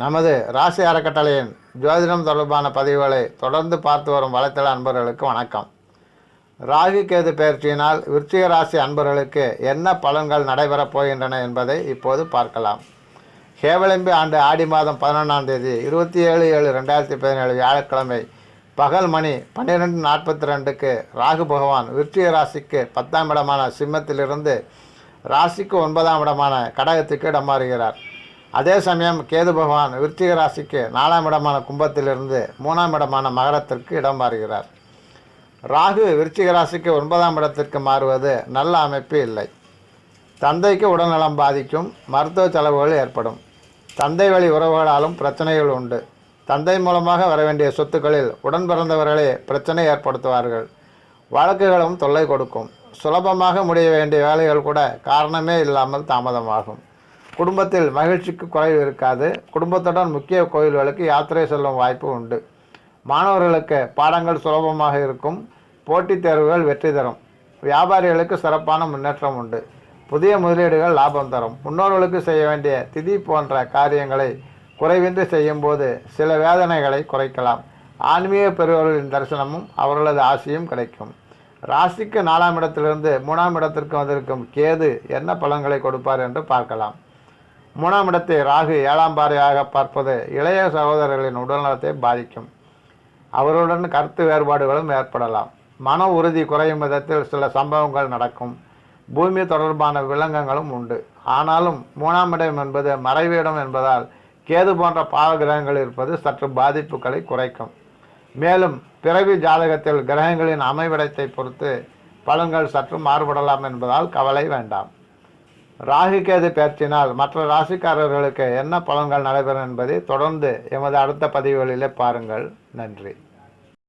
நமது ராசி அறக்கட்டளையின் ஜோதிடம் தொடர்பான பதிவுகளை தொடர்ந்து பார்த்து வரும் வலைத்தள அன்பர்களுக்கு வணக்கம். ராகு கேது பயிற்சியினால் விருச்சிக ராசி அன்பர்களுக்கு என்ன பலன்கள் நடைபெறப் போகின்றன என்பதை இப்போது பார்க்கலாம். ஹேவலம்பி ஆண்டு ஆடி மாதம் பதினொன்றாம் தேதி இருபத்தி ஏழு ஏழு ரெண்டாயிரத்தி பதினேழு வியாழக்கிழமை பகல் மணி பன்னிரெண்டு நாற்பத்தி ரெண்டுக்கு ராகு பகவான் விருச்சிக ராசிக்கு பத்தாம் இடமான சிம்மத்திலிருந்து ராசிக்கு ஒன்பதாம் இடமான கடகத்துக்கு இடம் மாறுகிறார் அதே சமயம் கேது பகவான் விருத்திக ராசிக்கு நாலாம் இடமான கும்பத்திலிருந்து மூணாம் இடமான மகரத்திற்கு இடம் மாறுகிறார். ராகு விருச்சிக ராசிக்கு ஒன்பதாம் இடத்திற்கு மாறுவது நல்ல அமைப்பு இல்லை. தந்தைக்கு உடல்நலம் பாதிக்கும் மருத்துவ செலவுகள் ஏற்படும். தந்தை வழி உறவுகளாலும் பிரச்சனைகள் உண்டு. தந்தை மூலமாக வர வேண்டிய சொத்துக்களில் உடன் பிறந்தவர்களே பிரச்சனை ஏற்படுத்துவார்கள். வழக்குகளும் தொல்லை கொடுக்கும். சுலபமாக முடிய வேண்டிய வேலைகள் கூட காரணமே இல்லாமல் தாமதமாகும். குடும்பத்தில் மகிழ்ச்சிக்கு குறைவு இருக்காது. குடும்பத்துடன் முக்கிய கோயில்களுக்கு யாத்திரை செல்லும் வாய்ப்பு உண்டு. மாணவர்களுக்கு பாடங்கள் சுலபமாக இருக்கும். போட்டித் தேர்வுகள் வெற்றி தரும். வியாபாரிகளுக்கு சிறப்பான முன்னேற்றம் உண்டு. புதிய முதலீடுகள் லாபம் தரும். முன்னோர்களுக்கு செய்ய வேண்டிய திதி போன்ற காரியங்களை குறைவின்றி செய்யும்போது சில வேதனைகளை குறைக்கலாம். ஆன்மீக பெருவர்களின் தரிசனமும் அவர்களது ஆசையும் கிடைக்கும். ராசிக்கு நாலாம் இடத்திலிருந்து மூணாம் இடத்திற்கு வந்திருக்கும் கேது என்ன பலன்களை கொடுப்பார் என்று பார்க்கலாம். மூணாம் இடத்தை ராகு ஏழாம் பாறையாக பார்ப்பது இளைய சகோதரர்களின் உடல்நலத்தை பாதிக்கும். அவருடன் கருத்து வேறுபாடுகளும் ஏற்படலாம். மன உறுதி குறையும் விதத்தில் சில சம்பவங்கள் நடக்கும். பூமி தொடர்பான விலங்கங்களும் உண்டு. ஆனாலும் மூணாம் இடம் என்பது மறைவு இடம் என்பதால் கேது போன்ற பாவ கிரகங்கள் இருப்பது சற்று பாதிப்புகளை குறைக்கும். மேலும் பிறவி ஜாதகத்தில் கிரகங்களின் அமைவிடத்தை பொறுத்து பலன்கள் சற்று மாறுபடலாம் என்பதால் கவலை வேண்டாம். ராகு கேது பேச்சினால் மற்ற ராசிக்காரர்களுக்கு என்ன பலன்கள் நடைபெறும் என்பதை தொடர்ந்து எமது அடுத்த பதிவுகளிலே பாருங்கள். நன்றி.